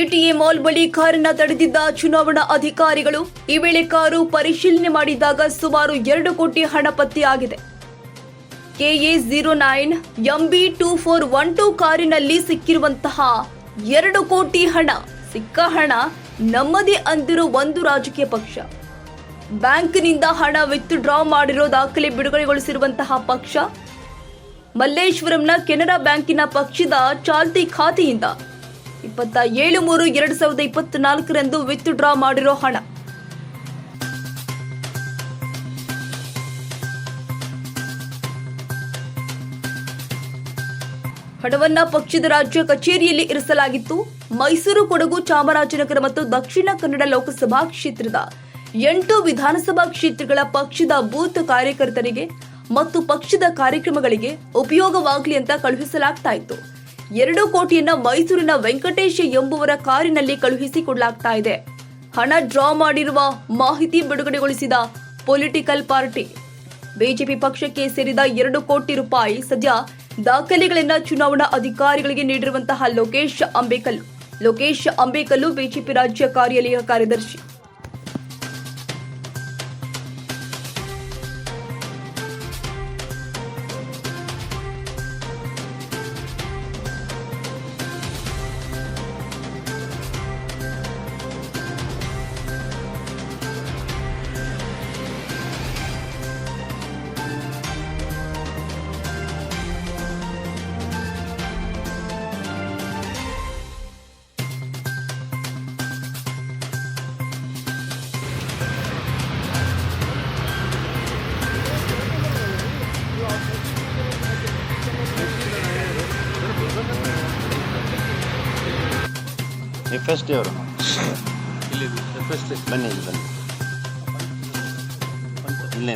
ETA mall ಬಳಿ ಕಾರನ್ನ ತಡೆದಿದ್ದ ಚುನಾವಣಾ ಅಧಿಕಾರಿಗಳು ಈ ವೇಳೆ ಕಾರು ಪರಿಶೀಲನೆ ಮಾಡಿದಾಗ ಸುಮಾರು ಎರಡು ಕೋಟಿ ಹಣ ಪತ್ತೆಯಾಗಿದೆ. KA zero nine, MB two four one two ಕಾರಿನಲ್ಲಿ ಸಿಕ್ಕಿರುವಂತಹ ಎರಡು ಕೋಟಿ ಹಣ ಸಿಕ್ಕ ಹಣ ನಮ್ಮದೇ ಅಂದಿರೋ ಒಂದು ರಾಜಕೀಯ ಪಕ್ಷ. ಬ್ಯಾಂಕ್ನಿಂದ ಹಣ ವಿತ್ ಡ್ರಾ ಮಾಡಿರೋ ದಾಖಲೆ ಬಿಡುಗಡೆಗೊಳಿಸಿರುವಂತಹ ಪಕ್ಷ, ಮಲ್ಲೇಶ್ವರಂನ ಕೆನರಾ ಬ್ಯಾಂಕಿನ ಪಕ್ಷದ ಚಾಲ್ತಿ ಖಾತೆಯಿಂದ ಇಪ್ಪತ್ತ ಏಳು ಮೂರು ಎರಡು ಸಾವಿರದ ಇಪ್ಪತ್ನಾಲ್ಕರಂದು ವಿತ್ ಡ್ರಾ ಮಾಡಿರೋ ಹಣ. ಹಣವನ್ನ ಪಕ್ಷದ ರಾಜ್ಯ ಕಚೇರಿಯಲ್ಲಿ ಇರಿಸಲಾಗಿತ್ತು. ಮೈಸೂರು ಕೊಡಗು ಚಾಮರಾಜನಗರ ಮತ್ತು ದಕ್ಷಿಣ ಕನ್ನಡ ಲೋಕಸಭಾ ಕ್ಷೇತ್ರದ ಎಂಟು ವಿಧಾನಸಭಾ ಕ್ಷೇತ್ರಗಳ ಪಕ್ಷದ ಬೂತ್ ಕಾರ್ಯಕರ್ತರಿಗೆ ಮತ್ತು ಪಕ್ಷದ ಕಾರ್ಯಕ್ರಮಗಳಿಗೆ ಉಪಯೋಗವಾಗಲಿ ಅಂತ ಕಳುಹಿಸಲಾಗ್ತಾ ಇತ್ತು. ಎರಡು ಕೋಟಿಯನ್ನ ಮೈಸೂರಿನ ವೆಂಕಟೇಶ್ ಎಂಬುವರ ಕಾರಿನಲ್ಲಿ ಕಳುಹಿಸಿಕೊಡಲಾಗ್ತಾ ಇದೆ. ಹಣ ಡ್ರಾ ಮಾಡಿರುವ ಮಾಹಿತಿ ಬಿಡುಗಡೆಗೊಳಿಸಿದ ಪೊಲಿಟಿಕಲ್ ಪಾರ್ಟಿ. ಬಿಜೆಪಿ ಪಕ್ಷಕ್ಕೆ ಸೇರಿದ ಎರಡು ಕೋಟಿ ರೂಪಾಯಿ ಸದ್ಯ ದಾಖಲೆಗಳನ್ನ ಚುನಾವಣಾ ಅಧಿಕಾರಿಗಳಿಗೆ ನೀಡಿರುವಂತಹ ಲೋಕೇಶ್ ಅಂಬೇಕಲ್ಲು ಲೋಕೇಶ್ ಅಂಬೇಕಲ್ಲು ಬಿಜೆಪಿ ರಾಜ್ಯ ಕಾರ್ಯಾಲಯ ಕಾರ್ಯದರ್ಶಿ. ಎಫ್ ಎಸ್ ಟಿ ಅವರು ಬನ್ನಿ ಇಲ್ಲಿ ಬನ್ನಿ ಇಲ್ಲೇ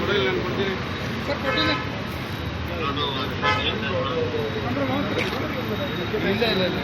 ಕೊಡಲಿಲ್ಲ ನಾನು ಕೊಡ್ತೀನಿ ಸರ್ ಕೊಟ್ಟಿಲ್ಲ ಇಲ್ಲ ಇಲ್ಲ ಇಲ್ಲ